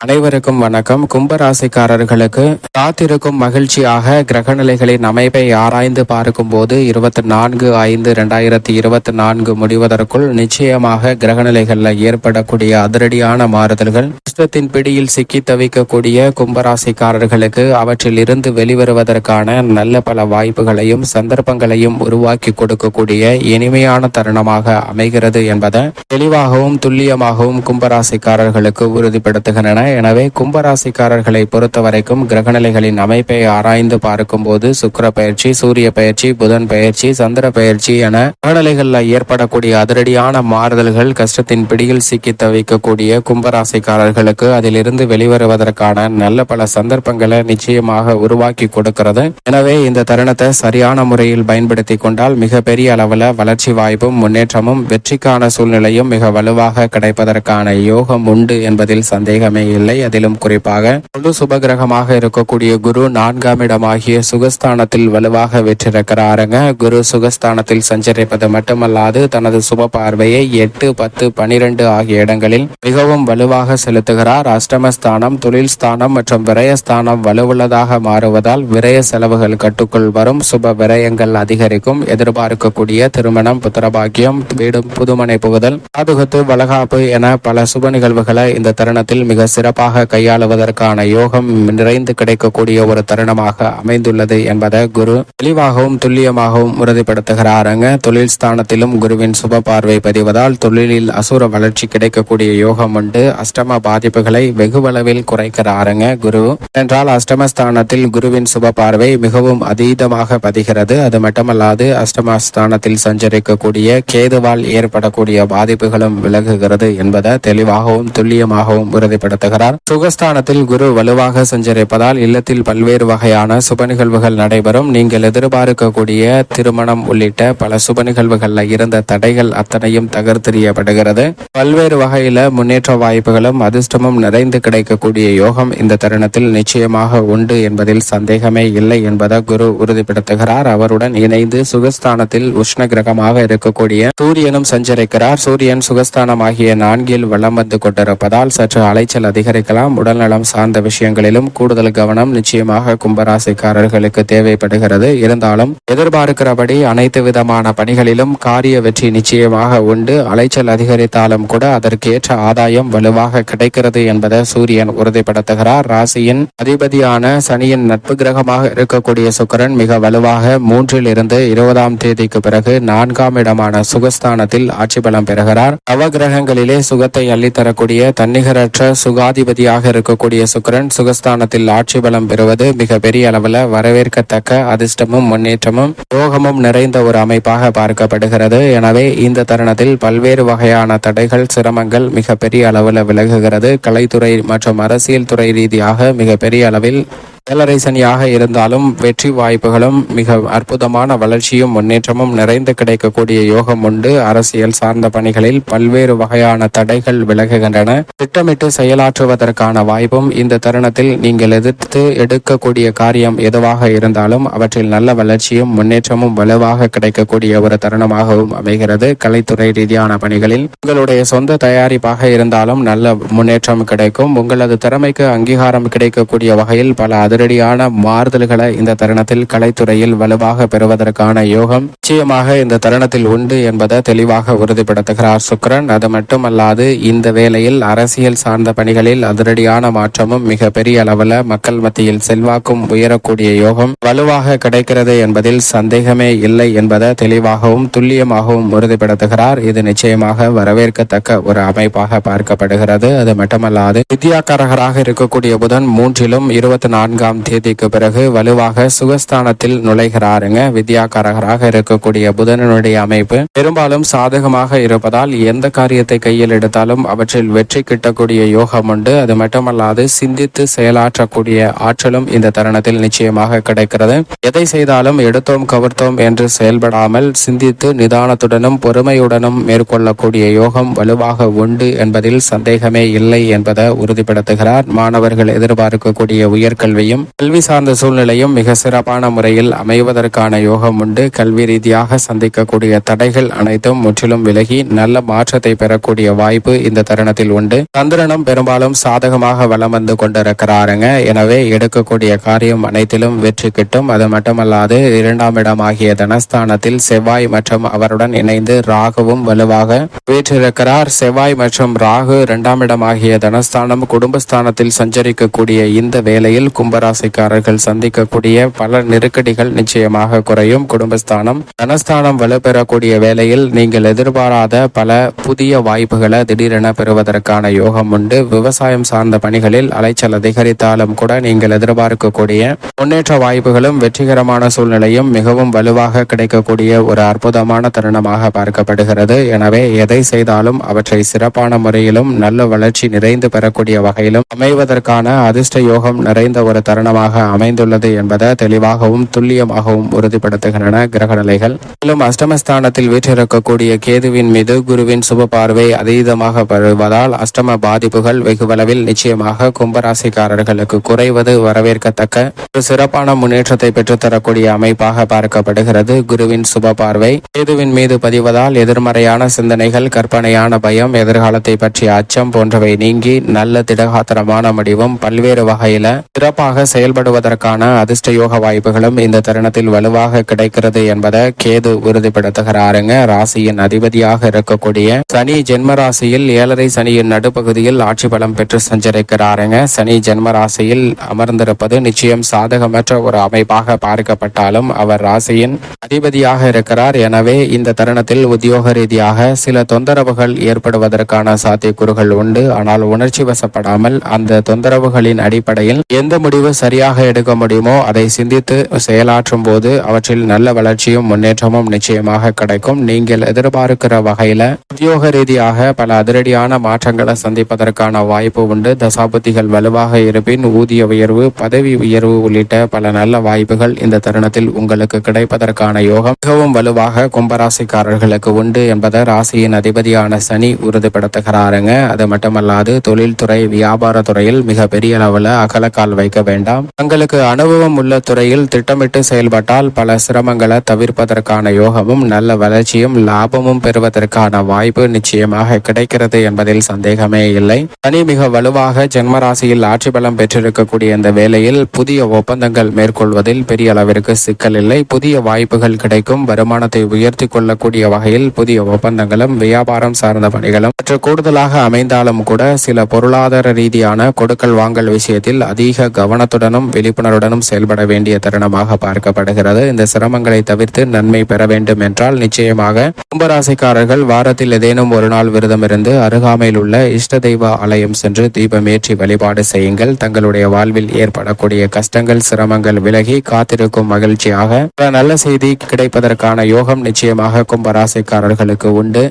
அனைவருக்கும் வணக்கம். கும்பராசிக்காரர்களுக்கு காத்திருக்கும் மகிழ்ச்சியாக கிரகநிலைகளின் அமைப்பை ஆராய்ந்து பார்க்கும்போது இருபத்தி நான்கு ஐந்து ரெண்டாயிரத்தி இருபத்தி நான்கு முடிவதற்குள் நிச்சயமாக கிரகநிலைகளில் ஏற்படக்கூடிய அதிரடியான மாறுதல்கள் கஷ்டத்தின் பிடியில் சிக்கி தவிக்கக்கூடிய கும்பராசிக்காரர்களுக்கு அவற்றில் இருந்து வெளிவருவதற்கான நல்ல பல வாய்ப்புகளையும் சந்தர்ப்பங்களையும் உருவாக்கி கொடுக்கக்கூடிய இனிமையான தருணமாக அமைகிறது என்பதை தெளிவாகவும் துல்லியமாகவும் கும்பராசிக்காரர்களுக்கு உறுதிப்படுத்துகின்றன. எனவே கும்பராசிக்காரர்களை பொறுத்த வரைக்கும் கிரகநிலைகளின் அமைப்பை ஆராய்ந்து பார்க்கும்போது சுக்கிர பயிற்சி சூரிய பயிற்சி புதன் பயிற்சி சந்திர பயிற்சி என கிரகநிலைகளில் ஏற்படக்கூடிய அதிரடியான மாறுதல்கள் கஷ்டத்தின் பிடியில் சிக்கி தவிக்கக்கூடிய கும்பராசிக்காரர்களுக்கு அதிலிருந்து வெளிவருவதற்கான நல்ல பல சந்தர்ப்பங்களை நிச்சயமாக உருவாக்கி கொடுக்கிறது. எனவே இந்த தருணத்தை சரியான முறையில் பயன்படுத்தி கொண்டால் மிகப்பெரிய அளவில் வளர்ச்சி வாய்ப்பும் முன்னேற்றமும் வெற்றிக்கான சூழ்நிலையும் மிக வலுவாக கிடைப்பதற்கான யோகம் உண்டு என்பதில் சந்தேகமே இல்லை அதிலும் குறிப்பாக முழு சுபகிரகமாக இருக்கக்கூடிய குரு நான்காம் இடமாகிய சுகஸ்தானத்தில் வலுவாக வெற்றிருக்கிறாருங்க குரு சுகஸ்தானத்தில் சஞ்சரிப்பது மட்டுமல்லாது தனது சுப பார்வையை எட்டு பத்து பனிரெண்டு ஆகிய இடங்களில் மிகவும் வலுவாக செலுத்துகிறார். அஷ்டமஸ்தானம் தொழில் ஸ்தானம் மற்றும் விரயஸ்தானம் வலுவுள்ளதாக மாறுவதால் விரய செலவுகள் கட்டுக்குள் வரும். சுப விரயங்கள் அதிகரிக்கும். எதிர்பார்க்கக்கூடிய திருமணம் புத்திரபாக்கியம் வீடும் புதுமனை புகுதல் பாதுகாத்து வளகாப்பு என பல சுப நிகழ்வுகளை இந்த தருணத்தில் மிக சிறப்பு சிறப்பாக கையாளுவதற்கான யோகம் நிறைந்து கிடைக்கக்கூடிய ஒரு தருணமாக அமைந்துள்ளது என்பதை குரு தெளிவாகவும் துல்லியமாகவும் உறுதிப்படுத்துகிறாருங்க. தொழில் ஸ்தானத்திலும் குருவின் சுப பார்வை பதிவதால் தொழிலில் அசுர வளர்ச்சி கிடைக்கக்கூடிய யோகம் உண்டு. அஷ்டம பாதிப்புகளை வெகுவளவில் குறைக்கிறாருங்க குரு. என்றால் அஷ்டமஸ்தானத்தில் குருவின் சுப பார்வை மிகவும் அதீதமாக பதிகிறது. அது மட்டுமல்லாது அஷ்டமஸ்தானத்தில் சஞ்சரிக்கக்கூடிய கேதுவால் ஏற்படக்கூடிய பாதிப்புகளும் விலகுகிறது என்பதை தெளிவாகவும் துல்லியமாகவும் உறுதிப்படுத்துகிறார். சுகஸ்தானத்தில் குரு வலுவாக சஞ்சரிப்பதால் இல்லத்தில் பல்வேறு வகையான சுப நிகழ்வுகள் நடைபெறும். நீங்கள் எதிர்பார்க்கக்கூடிய திருமணம் உள்ளிட்ட பல சுப நிகழ்வுகள்ல இருந்த தடைகள் அத்தனையும் தகர்த்தெறியப்படுகிறது. பல்வேறு வகையில முன்னேற்ற வாய்ப்புகளும் அதிர்ஷ்டமும் நிறைந்து கிடைக்கக்கூடிய யோகம் இந்த தருணத்தில் நிச்சயமாக உண்டு என்பதில் சந்தேகமே இல்லை என்பதை குரு உறுதிப்படுத்துகிறார். அவருடன் இணைந்து சுகஸ்தானத்தில் உஷ்ண கிரகமாக இருக்கக்கூடிய சூரியனும் சஞ்சரிக்கிறார். சூரியன் சுகஸ்தானம் ஆகிய நான்கில் வளம் வந்து கொண்டிருப்பதால் சற்று அலைச்சல் அதிக அதிகரிக்கலாம். உடல்நலம் சார்ந்த விஷயங்களிலும் கூடுதல் கவனம் நிச்சயமாக கும்பராசிக்காரர்களுக்கு தேவைப்படுகிறது. இருந்தாலும் எதிர்பார்க்கிறபடி அனைத்து விதமான பணிகளிலும் காரிய வெற்றி நிச்சயமாக உண்டு. அலைச்சல் அதிகரித்தாலும் கூட அதற்கேற்ற ஆதாயம் வலுவாக கிடைக்கிறது என்பதை சூரியன் உறுதிப்படுத்துகிறார். ராசியின் அதிபதியான சனியின் நட்பு கிரகமாக இருக்கக்கூடிய சுக்கரன் மிக வலுவாக மூன்றில் இருந்து இருபதாம் தேதிக்கு பிறகு நான்காம் இடமான சுகஸ்தானத்தில் ஆட்சி பலம் பெறுகிறார். நவ கிரகங்களிலே சுகத்தை அள்ளித்தரக்கூடிய தன்னிகரற்ற சுகாதிபதியாக இருக்கக்கூடிய சுக்கிரன் சுகஸ்தானத்தில் ஆட்சி பலம் பெறுவது மிக பெரிய அளவில் வரவேற்கத்தக்க அதிர்ஷ்டமும் முன்னேற்றமும் யோகமும் நிறைந்த ஒரு அமைப்பாக பார்க்கப்படுகிறது. எனவே இந்த தருணத்தில் பல்வேறு வகையான தடைகள் சிரமங்கள் மிக பெரிய அளவில் விலகுகிறது. கலைத்துறை மற்றும் அரசியல் துறை ரீதியாக மிக பெரிய அளவில் வேலரைசனியாக இருந்தாலும் வெற்றி வாய்ப்புகளும் மிக அற்புதமான வளர்ச்சியும் முன்னேற்றமும் நிறைந்து கிடைக்கக்கூடிய யோகம் உண்டு. அரசியல் சார்ந்த பணிகளில் பல்வேறு வகையான தடைகள் விலகுகின்றன. திட்டமிட்டு செயலாற்றுவதற்கான வாய்ப்பும் இந்த தருணத்தில் நீங்கள் எதிர்த்து எடுக்கக்கூடிய காரியம் எதுவாக இருந்தாலும் அவற்றில் நல்ல வளர்ச்சியும் முன்னேற்றமும் வலுவாக கிடைக்கக்கூடிய ஒரு தருணமாகவும் அமைகிறது. கலைத்துறை ரீதியான பணிகளில் உங்களுடைய சொந்த தயாரிப்பாக இருந்தாலும் நல்ல முன்னேற்றம் கிடைக்கும். உங்களது திறமைக்கு அங்கீகாரம் கிடைக்கக்கூடிய வகையில் பல அதிரடியான மாறுதல்களை இந்த தருணத்தில் கலைத்துறையில் வலுவாக பெறுவதற்கான யோகம் நிச்சயமாக இந்த தருணத்தில் உண்டு என்பதை தெளிவாக உறுதிப்படுத்துகிறார் சுக்ரன் அது மட்டுமல்லாது இந்த வேளையில் அரசியல் சார்ந்த பணிகளில் அதிரடியான மாற்றமும் மிக பெரிய அளவில் மக்கள் மத்தியில் செல்வாக்கும் உயரக்கூடிய யோகம் வலுவாக கிடைக்கிறது என்பதில் சந்தேகமே இல்லை என்பதை தெளிவாகவும் துல்லியமாகவும் உறுதிப்படுத்துகிறார். இது நிச்சயமாக வரவேற்கத்தக்க ஒரு அமைப்பாக பார்க்கப்படுகிறது. அது மட்டுமல்லாது வித்யாக்காரகராக இருக்கக்கூடிய புதன் மூன்றிலும் இருபத்தி நான்கு ஒன்பதாம் தேதிக்கு பிறகு வலுவாக சுகஸ்தானத்தில் நுழைகிறாருங்க. வித்யாகாரகராக இருக்கக்கூடிய புதனனுடைய அமைப்பு. பெரும்பாலும் சாதகமாக இருப்பதால் எந்த காரியத்தை கையில் எடுத்தாலும் அவற்றில் வெற்றி கிட்டக்கூடிய யோகம் உண்டு. அது மட்டுமல்லாது சிந்தித்து செயலாற்றக்கூடிய ஆற்றலும் இந்த தருணத்தில் நிச்சயமாக கிடைக்கிறது. எதை செய்தாலும் எடுத்தோம் கவர்த்தோம் என்று செயல்படாமல் சிந்தித்து நிதானத்துடனும் பொறுமையுடனும் மேற்கொள்ளக்கூடிய யோகம் வலுவாக உண்டு என்பதில் சந்தேகமே இல்லை என்பதை உறுதிப்படுத்துகிறார். மாணவர்கள் எதிர்பார்க்கக்கூடிய உயர்கல்வி சூழ்நிலையும் கல்வி சார்ந்த சூழ்நிலையும் மிக சிறப்பான முறையில் அமைவதற்கான யோகம் உண்டு. கல்வி ரீதியாக சந்திக்கக்கூடிய தடைகள் அனைத்தும் முற்றிலும் விலகி நல்ல மாற்றத்தை பெறக்கூடிய வாய்ப்பு இந்த தருணத்தில் உண்டு. சந்திரனும் பெரும்பாலும் சாதகமாக வலம் வந்து கொண்டிருக்கிறாருங்க. எனவே எடுக்கக்கூடிய காரியம் அனைத்திலும் வெற்றி கிட்டும். அது மட்டுமல்லாது இரண்டாம் இடம் ஆகிய தனஸ்தானத்தில் செவ்வாய் மற்றும் அவருடன் இணைந்து ராகுவும் வலுவாக வீற்றிருக்கிறார். செவ்வாய் மற்றும் ராகு இரண்டாம் இடம் ஆகிய தனஸ்தானம் குடும்பஸ்தானத்தில் சஞ்சரிக்கக்கூடிய இந்த வேளையில் கும்பராசிக்காரர்கள் சந்திக்கக்கூடிய பல நெருக்கடிகள் நிச்சயமாக குறையும். குடும்பஸ்தானம் தனஸ்தானம் வலுப்பெறக்கூடிய வேளையில் நீங்கள் எதிர்பாராத பல புதிய வாய்ப்புகளை திடீரென பெறுவதற்கான யோகம் உண்டு. விவசாயம் சார்ந்த பணிகளில் அலைச்சல் அதிகரித்தாலும் கூட நீங்கள் எதிர்பார்க்கக்கூடிய முன்னேற்ற வாய்ப்புகளும் வெற்றிகரமான சூழ்நிலையும் மிகவும் வலுவாக கிடைக்கக்கூடிய ஒரு அற்புதமான தருணமாக பார்க்கப்படுகிறது. எனவே எதை செய்தாலும் அவற்றை சிறப்பான முறையிலும் நல்ல வளர்ச்சி நிறைந்து பெறக்கூடிய வகையிலும் அமைவதற்கான அதிர்ஷ்ட யோகம் நிறைந்த ஒரு தருணமாக அமைந்துள்ளது என்பதை தெளிவாகவும் துல்லியமாகவும் உறுதிப்படுத்துகின்றன கிரக நிலைகள் மேலும் அஷ்டமஸ்தானத்தில் வீற்றிருக்கக்கூடிய கேதுவின் மீது குருவின் சுப பார்வை அதீதமாக பெறுவதால் அஷ்டம பாதிப்புகள் வெகுவளவில் நிச்சயமாக கும்பராசிக்காரர்களுக்கு குறைவது வரவேற்கத்தக்க ஒரு சிறப்பான முன்னேற்றத்தை பெற்றுத்தரக்கூடிய அமைப்பாக பார்க்கப்படுகிறது குருவின் சுப பார்வை. கேதுவின் மீது பதிவதால் எதிர்மறையான சிந்தனைகள் கற்பனையான பயம் எதிர்காலத்தை பற்றிய அச்சம் போன்றவை நீங்கி நல்ல திடகாத்திரமான முடிவும் பல்வேறு வகையில சிறப்பாக செயல்படுவதற்கான அதிர்ஷ்ட யோக வாய்ப்புகளும் இந்த தருணத்தில் வலுவாக கிடைக்கிறது என்பதை கேது உறுதிப்படுத்துகிறாருங்க. ராசியின் அதிபதியாக இருக்கக்கூடிய சனி ஜென்ம ராசியில் ஏழரை சனியின் நடுப்பகுதியில் ஆட்சி பலம் பெற்று சஞ்சரிக்கிறாருங்க. சனி ஜென்ம ராசியில் அமர்ந்திருப்பது நிச்சயம் சாதகமற்ற ஒரு அமைப்பாக பார்க்கப்பட்டாலும் அவர் ராசியின் அதிபதியாக இருக்கிறார். எனவே இந்த தருணத்தில் உத்தியோக ரீதியாக சில தொந்தரவுகள் ஏற்படுவதற்கான சாத்தியக்கூறுகள் உண்டு. ஆனால் உணர்ச்சி வசப்படாமல் அந்த தொந்தரவுகளின் அடிப்படையில் எந்த முடிவு சரியாக எடுக்க முடியுமோ அதை சிந்தித்து செயலாற்றும் போது அவற்றில் நல்ல வளர்ச்சியும் முன்னேற்றமும் நிச்சயமாக கிடைக்கும். நீங்கள் எதிர்பார்க்கிற வகையில உத்தியோக ரீதியாக பல அதிரடியான மாற்றங்களை சந்திப்பதற்கான வாய்ப்பு உண்டு. தசாபுத்திகள் வலுவாக இருப்பின் ஊதிய உயர்வு பதவி உயர்வு உள்ளிட்ட பல நல்ல வாய்ப்புகள் இந்த தருணத்தில் உங்களுக்கு கிடைப்பதற்கான யோகம் மிகவும் வலுவாக கும்பராசிக்காரர்களுக்கு உண்டு என்பதை ராசியின் அதிபதியான சனி உறுதிப்படுத்துகிறாருங்க. அது மட்டுமல்லாது தொழில்துறை வியாபார துறையில் மிக பெரிய அளவில் அகலக்கால் வைக்க வேண்டும். தங்களுக்கு அனுபவம் உள்ள துறையில் திட்டமிட்டு செயல்பட்டால் பல சிரமங்களை தவிர்ப்பதற்கான யோகமும் நல்ல வளர்ச்சியும் லாபமும் பெறுவதற்கான வாய்ப்பு நிச்சயமாக கிடைக்கிறது என்பதில் சந்தேகமே இல்லை. சனி மிக வலுவாக ஜென்ம ராசியில் ஆட்சி பலம் பெற்றிருக்கக்கூடிய இந்த வேளையில் புதிய ஒப்பந்தங்கள் மேற்கொள்வதில் பெரிய அளவிற்கு சிக்கல் இல்லை. புதிய வாய்ப்புகள் கிடைக்கும். வருமானத்தை உயர்த்தி கொள்ளக்கூடிய வகையில் புதிய ஒப்பந்தங்களும் வியாபாரம் சார்ந்த பணிகளும் சற்று கூடுதலாக அமைந்தாலும் கூட சில பொருளாதார ரீதியான கொடுக்கல் வாங்கல் விஷயத்தில் அதிக கவனத்துடனும் விழிப்புணர்வுடனும் செயல்பட வேண்டிய தருணமாக பார்க்கப்படுகிறது. இந்த சிரமங்களை தவிர்த்து நன்மை பெற வேண்டும் என்றால் நிச்சயமாக கும்பராசிக்காரர்கள் வாரத்தில் ஏதேனும் ஒரு நாள் விரதம் இருந்து அருகாமையில் உள்ள இஷ்ட தெய்வ ஆலயம் சென்று தீபமேற்றி வழிபாடு செய்யுங்கள். தங்களுடைய வாழ்வில் ஏற்படக்கூடிய கஷ்டங்கள் சிரமங்கள் விலகி காத்திருக்கும் மகிழ்ச்சியாக. நல்ல செய்தி கிடைப்பதற்கான யோகம் நிச்சயமாக கும்பராசிக்காரர்களுக்கு உண்டு.